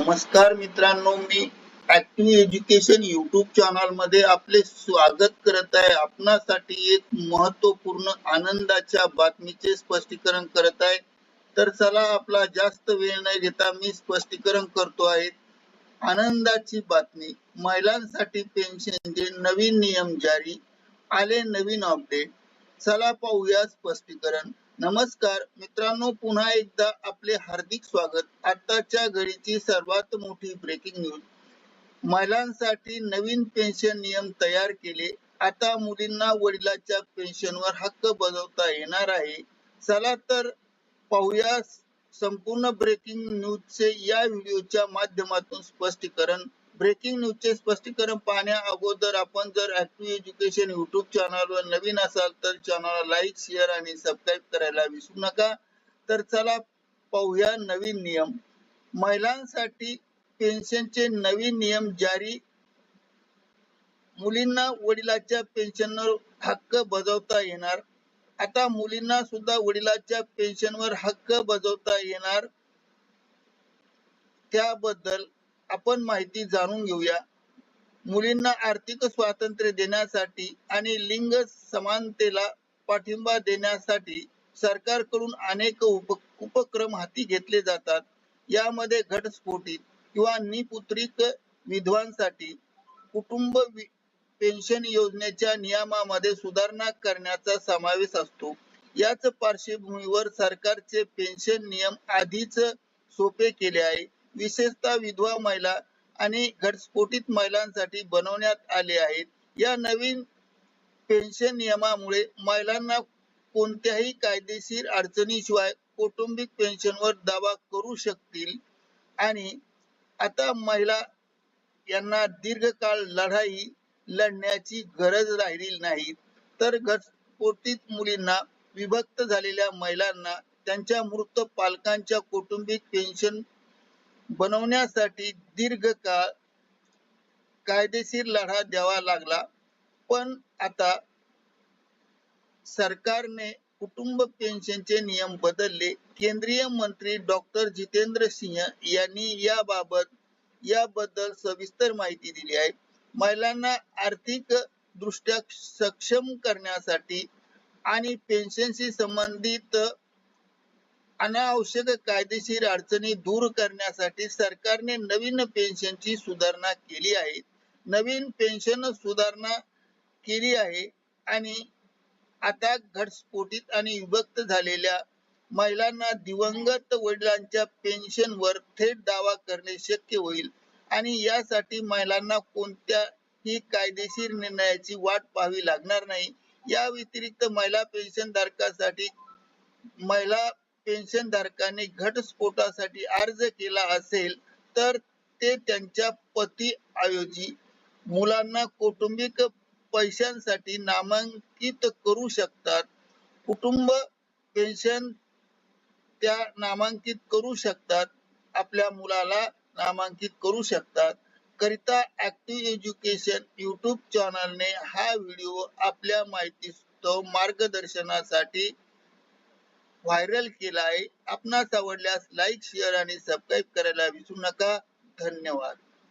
नमस्कार मित्रांनो मी ऍक्टिव्ह एज्युकेशन युट्यूब चॅनलमध्ये आपले स्वागत करत आहे. आपणासाठी एक महत्त्वपूर्ण आनंदाच्या बातमीचे स्पष्टीकरण करत आहे. तर चला आपला जास्त वेळ न घेता मी स्पष्टीकरण करतो आहे. आनंदाची बातमी. महिलांसाठी पेन्शनचे नवीन नियम जारी आले नवीन अपडेट चला पाहूया स्पष्टीकरण. नमस्कार. मित्रांनो पुन्हा एकदा आपले हार्दिक स्वागत. आताच्या घडीची सर्वात मोठी ब्रेकिंग न्यूज महिलांसाठी नवीन पेन्शन नियम तयार केले. आता मुलींना वडिलाच्या पेन्शनवर हक्क बजावता येणार आहे. चला तर पाहूया संपूर्ण ब्रेकिंग न्यूजचे या व्हिडिओच्या माध्यमातून स्पष्टीकरण. ब्रेकिंग न्यूजचे स्पष्टीकरण पाहण्या अगोदर आपण जर ऍक्टिव्ह एज्युकेशन युट्यूब चॅनलवर नवीन असाल तर चॅनलला लाईक शेअर आणि सबस्क्राईब करायला विसरू नका. तर चला पाहूया नवीन नियम. महिलांसाठी पेन्शनचे नवीन नियम जारी. मुलींना वडिलाच्या पेन्शनवर हक्क बजावता येणार. आता मुलींना सुद्धा वडिलाच्या पेन्शनवर हक्क बजावता येणार. त्याबद्दल आपण माहिती जाणून घेऊया. मुलींना आर्थिक स्वातंत्र्य देण्यासाठी आणि लिंग समानतेला पाठिंबा देण्यासाठी सरकारकडून अनेक उप उपक्रम हाती घेतले जातात. यामध्ये घटस्फोटी किंवा निपुत्रिक विधवांसाठी कुटुंब पेन्शन योजनेच्या नियमामध्ये सुधारणा करण्याचा समावेश असतो. याच पार्श्वभूमीवर सरकारचे पेन्शन नियम आधीच सोपे केले आहे. विशेषतः विधवा महिला आणि घटस्फोटित महिलांसाठी बनवण्यात आले आहेत. या नवीन पेन्शन नियमामुळे महिलांना कोणत्याही कायदेशीर अडचणीशिवाय कौटुंबिक पेन्शनवर दावा करू शकतील. आणि आता महिला यांना दीर्घकाळ लढाई लढण्याची गरज राहिली नाही. तर घटस्फोटित मुलींना विभक्त झालेल्या महिलांना त्यांच्या मृत पालकांच्या कौटुंबिक पेन्शन बनवण्यासाठी दीर्घकाळ कायदेशीर लढा द्यावा लागला. पण आता सरकारने कुटुंब पेन्शनचे नियम बदलले. केंद्रीय मंत्री डॉक्टर जितेंद्र सिंह यांनी याबाबत याबद्दल सविस्तर माहिती दिली आहे. महिलांना आर्थिक दृष्ट्या सक्षम करण्यासाठी आणि पेन्शनशी संबंधित अनावश्यक कायदेशीर अडचणी दूर करण्यासाठी सरकारने नवीन पेन्शनची सुधारणा केली आहे. नवीन पेन्शन सुधारणा केली आहे आणि आता घटस्फोटित आणि विभक्त झालेल्या महिलांना दिवंगत वडिलांच्या पेन्शनवर थेट दावा करणे शक्य होईल आणि यासाठी महिलांना कोणत्याही कायदेशीर निर्णयाची वाट पाहावी लागणार नाही. या व्यतिरिक्त महिला पेन्शन धारकासाठी महिला पेन्शन धारकाने घटस्फोटासाठी अर्ज केला असेल तर ते त्यांच्या पती ऐवजी मुलांना कौटुंबिक पैशांसाठी नामांकित करू शकतात. कुटुंब पेन्शन त्या नामांकित करू शकतात आपल्या मुलाला नामांकित करू शकतात. करिता ऍक्टिव्ह एज्युकेशन युट्यूब चॅनलने हा व्हिडिओ आपल्या माहिती मार्गदर्शनासाठी व्हायरल केला आहे आपणास आवडल्यास लाईक शेअर आणि सबस्क्राईब करायला विसरू नका. धन्यवाद.